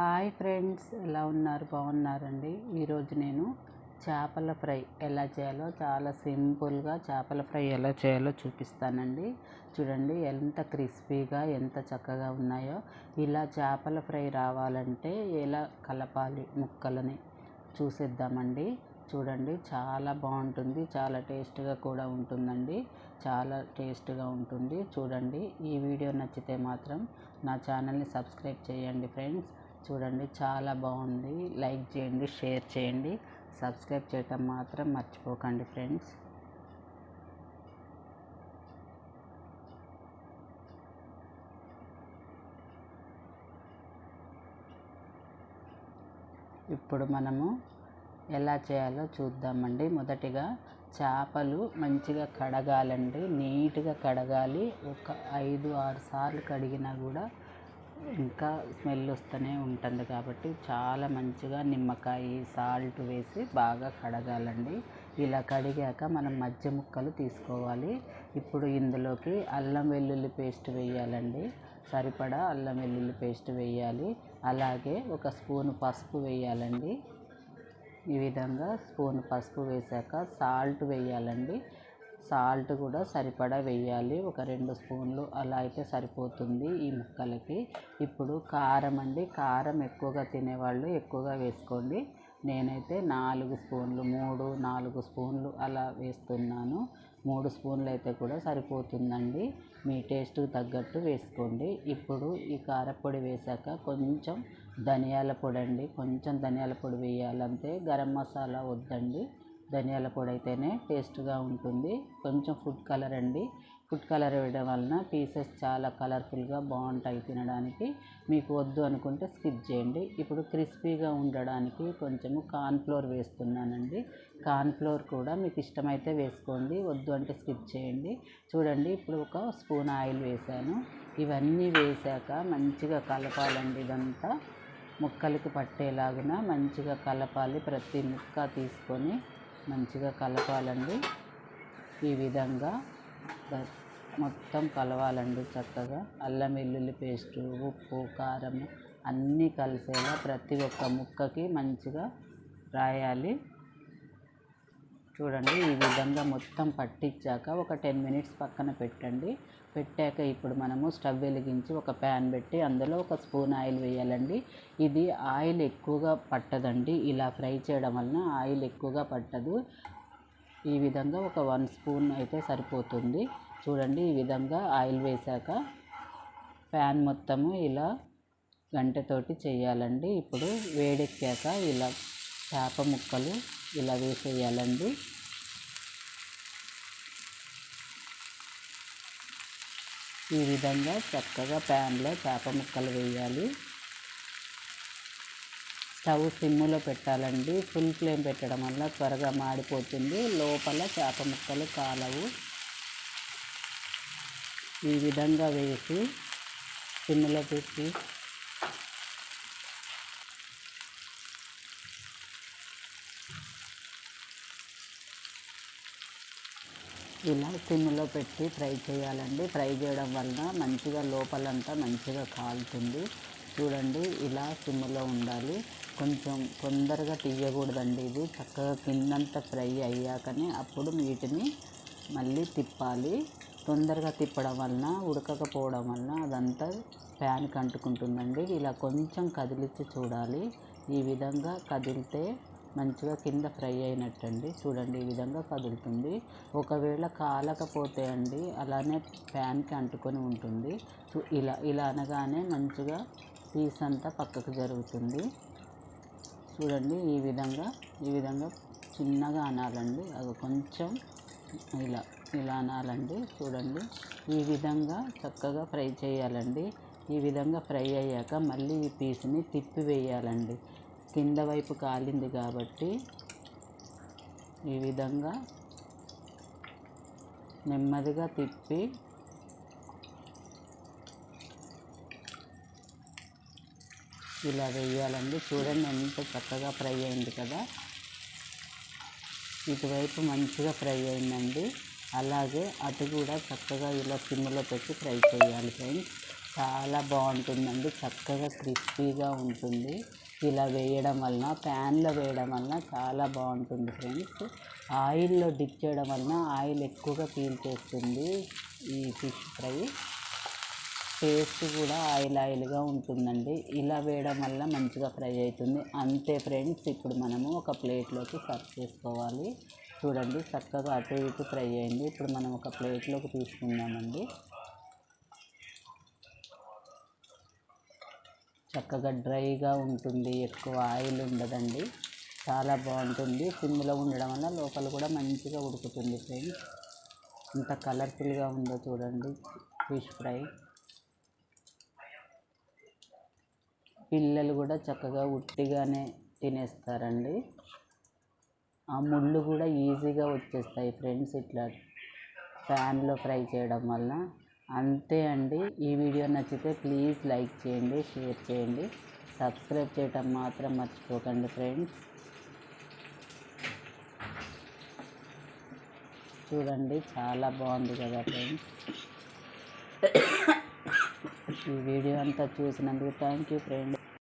Hi friends ఎలా ఉన్నారు? బాగున్నారండి. ఈరోజు నేను చేపల ఫ్రై ఎలా చేయాలో చాలా సింపుల్గా చేపల ఫ్రై ఎలా చేయాలో చూపిస్తానండి. చూడండి ఎంత క్రిస్పీగా ఎంత చక్కగా ఉన్నాయో. ఇలా చేపల ఫ్రై రావాలంటే ఎలా కలపాలి ముక్కలని చూసేద్దామండి. చూడండి చాలా బాగుంటుంది చాలా టేస్ట్గా కూడా ఉంటుందండి. చాలా టేస్ట్గా ఉంటుంది. చూడండి ఈ వీడియో నచ్చితే మాత్రం నా ఛానల్ని సబ్స్క్రైబ్ చేయండి ఫ్రెండ్స్. చూడండి చాలా బాగుంది. లైక్ చేయండి షేర్ చేయండి. సబ్స్క్రైబ్ చేయటం మాత్రం మర్చిపోకండి ఫ్రెండ్స్. ఇప్పుడు మనము ఎలా చేయాలో చూద్దామండి. మొదటిగా చేపలు మంచిగా కడగాలండి. నీట్గా కడగాలి. ఒక ఐదు ఆరు సార్లు కడిగినా కూడా ఇంకా స్మెల్ వస్తూనే ఉంటుంది కాబట్టి చాలా మంచిగా నిమ్మకాయ సాల్ట్ వేసి బాగా కడగాలండి. ఇలా కడిగాక మనం మధ్య ముక్కలు తీసుకోవాలి. ఇప్పుడు ఇందులోకి అల్లం వెల్లుల్లి పేస్ట్ వేయాలండి. సరిపడా అల్లం వెల్లుల్లి పేస్ట్ వేయాలి. అలాగే ఒక స్పూన్ పసుపు వేయాలండి. ఈ విధంగా స్పూన్ పసుపు వేసాక సాల్ట్ వేయాలండి. సాల్ట్ కూడా సరిపడా వేయాలి. ఒక రెండు స్పూన్లు అలా అయితే సరిపోతుంది ఈ ముక్కలకి. ఇప్పుడు కారం అండి. కారం ఎక్కువగా తినేవాళ్ళు ఎక్కువగా వేసుకోండి. నేనైతే నాలుగు స్పూన్లు మూడు నాలుగు స్పూన్లు అలా వేస్తున్నాను. మూడు స్పూన్లు అయితే కూడా సరిపోతుందండి. మీ టేస్ట్కి తగ్గట్టు వేసుకోండి. ఇప్పుడు ఈ కారపొడి వేసాక కొంచెం ధనియాల పొడి అండి కొంచెం ధనియాల పొడి వేయాలంటే గరం మసాలా వద్దండి. ధనియాల పొడి అయితేనే టేస్ట్గా ఉంటుంది. కొంచెం ఫుడ్ కలర్ అండి. ఫుడ్ కలర్ వేయడం వలన పీసెస్ చాలా కలర్ఫుల్గా బాగుంటాయి తినడానికి. మీకు వద్దు అనుకుంటే స్కిప్ చేయండి. ఇప్పుడు క్రిస్పీగా ఉండడానికి కొంచెము కార్న్ఫ్లోర్ వేస్తున్నానండి. కార్న్ఫ్లోర్ కూడా మీకు ఇష్టమైతే వేసుకోండి. వద్దు అంటే స్కిప్ చేయండి. చూడండి ఇప్పుడు ఒక స్పూన్ ఆయిల్ వేసాను. ఇవన్నీ వేసాక మంచిగా కలపాలండి ఇదంతా. ముక్కలకి పట్టేలాగున మంచిగా కలపాలి. ప్రతి ముక్క తీసుకొని మంచిగా కలపాలండి. ఈ విధంగా మొత్తం కలవాలండి చక్కగా. అల్లం వెల్లుల్లి పేస్టు ఉప్పు కారం అన్నీ కలిసేలా ప్రతి ఒక్క ముక్కకి మంచిగా రాయాలి. చూడండి ఈ విధంగా మొత్తం పట్టించాక ఒక టెన్ మినిట్స్ పక్కన పెట్టండి. పెట్టాక ఇప్పుడు మనము స్టవ్ వెలిగించి ఒక ప్యాన్ పెట్టి అందులో ఒక స్పూన్ ఆయిల్ వేయాలండి. ఇది ఆయిల్ ఎక్కువగా పట్టదండి. ఇలా ఫ్రై చేయడం వలన ఆయిల్ ఎక్కువగా పట్టదు. ఈ విధంగా ఒక వన్ స్పూన్ అయితే సరిపోతుంది. చూడండి ఈ విధంగా ఆయిల్ వేశాక ప్యాన్ మొత్తము ఇలా గంటతోటి చేయాలండి. ఇప్పుడు వేడెక్కాక ఇలా చేప ముక్కలు ఇలా వేసేయాలండి. ఈ విధంగా చక్కగా ప్యాన్లో చేప ముక్కలు వేయాలి. స్టవ్ సిమ్ములో పెట్టాలండి. ఫుల్ ఫ్లేమ్ పెట్టడం వల్ల త్వరగా మాడిపోతుంది. లోపల చేప ముక్కలు కాలవు. ఈ విధంగా వేసి సిమ్లో పెట్టి ఇలా సిమ్లో పెట్టి ఫ్రై చేయాలండి. ఫ్రై చేయడం వలన మంచిగా లోపలంతా మంచిగా కాలుతుంది. చూడండి ఇలా సిమ్లో ఉండాలి. కొంచెం తొందరగా తీయకూడదండి ఇది. చక్కగా కిందంతా ఫ్రై అయ్యాకనే అప్పుడు వీటిని మళ్ళీ తిప్పాలి. తొందరగా తిప్పడం వలన ఉడకకపోవడం వలన అదంతా ప్యాన్కి అంటుకుంటుందండి ఇలా కొంచెం కదిలిచ్చి చూడాలి. ఈ విధంగా కదిలితే మంచిగా కింద ఫ్రై అయినట్టండి. చూడండి ఈ విధంగా కదులుతుంది. ఒకవేళ కాలకపోతే అండి అలానే ప్యాన్కి అంటుకొని ఉంటుంది. ఇలా ఇలా అనగానే మంచిగా పీస్ అంతా పక్కకు జరుగుతుంది. చూడండి ఈ విధంగా ఈ విధంగా చిన్నగా అనాలండి. అది కొంచెం ఇలా ఇలా అనాలండి. చూడండి ఈ విధంగా చక్కగా ఫ్రై చేయాలండి. ఈ విధంగా ఫ్రై అయ్యాక మళ్ళీ ఈ పీస్ని తిప్పి వేయాలండి. కింద వైపు కాలింది కాబట్టి ఈ విధంగా నెమ్మదిగా తిప్పి ఇలా వేయాలండి. చూడండి ఎంత చక్కగా ఫ్రై అయింది కదా. ఇటువైపు మంచిగా ఫ్రై అయిందండి. అలాగే అటు కూడా చక్కగా ఇలా సిమ్లో పెట్టి ఫ్రై చేయాలి ఫ్రెండ్స్. చాలా బాగుంటుందండి. చక్కగా క్రిస్పీగా ఉంటుంది. ఇలా వేయడం వలన ప్యాన్లో వేయడం వలన చాలా బాగుంటుంది ఫ్రెండ్స్. ఆయిల్లో డిప్ చేయడం వలన ఆయిల్ ఎక్కువగా పీల్చేస్తుంది ఈ ఫిష్ ఫ్రై. టేస్ట్ కూడా ఆయిల్ ఆయిల్గా ఉంటుందండి. ఇలా వేయడం వల్ల మంచిగా ఫ్రై అవుతుంది. అంతే ఫ్రెండ్స్ ఇప్పుడు మనము ఒక ప్లేట్లోకి సర్వ్ చేసుకోవాలి. చూడండి చక్కగా అటు ఇటు ఫ్రై అయింది. ఇప్పుడు మనం ఒక ప్లేట్లోకి తీసుకుందామండి. చక్కగా డ్రైగా ఉంటుంది. ఎక్కువ ఆయిల్ ఉండదండి. చాలా బాగుంటుంది. సిమ్లో ఉండడం వల్ల లోపల కూడా మంచిగా ఉడుకుతుంది ఫ్రెండ్స్. ఇంత కలర్ఫుల్గా ఉందో చూడండి. Fish fry. పిల్లలు కూడా చక్కగా ఉట్టిగానే తినేస్తారండి. ఆ ముళ్ళు కూడా ఈజీగా వచ్చేస్తాయి ఫ్రెండ్స్ ఇట్లా. ఫ్యాన్లో ఫ్రై చేయడం వల్ల. అంతే అండి. ఈ వీడియో నచ్చితే ప్లీజ్ లైక్ చేయండి షేర్ చేయండి. సబ్స్క్రైబ్ చేయటం మాత్రం మర్చిపోకండి ఫ్రెండ్స్. చూడండి చాలా బాగుంది కదా ఫ్రెండ్స్. ఈ వీడియో అంతా చూసినందుకు థ్యాంక్ యూ ఫ్రెండ్.